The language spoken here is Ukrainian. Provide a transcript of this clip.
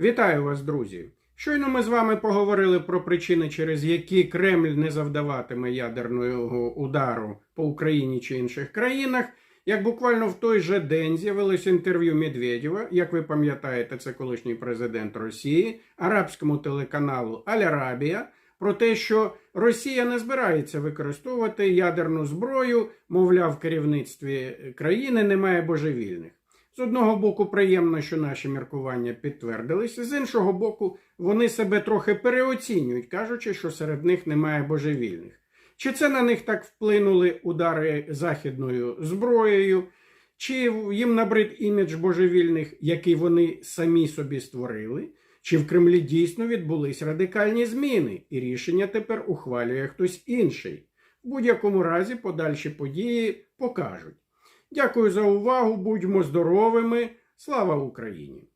Вітаю вас, друзі! Щойно ми з вами поговорили про причини, через які Кремль не завдаватиме ядерного удару по Україні чи інших країнах. Як буквально в той же день з'явилось інтерв'ю Медведєва, як ви пам'ятаєте, це колишній президент Росії, арабському телеканалу Аль-Арабія, про те, що Росія не збирається використовувати ядерну зброю, мовляв, в керівництві країни немає божевільних. З одного боку, приємно, що наші міркування підтвердилися, з іншого боку, вони себе трохи переоцінюють, кажучи, що серед них немає божевільних. Чи це на них так вплинули удари західною зброєю, чи їм набрид імідж божевільних, який вони самі собі створили, чи в Кремлі дійсно відбулись радикальні зміни, і рішення тепер ухвалює хтось інший. В будь-якому разі подальші події покажуть. Дякую за увагу, будьмо здоровими. Слава Україні!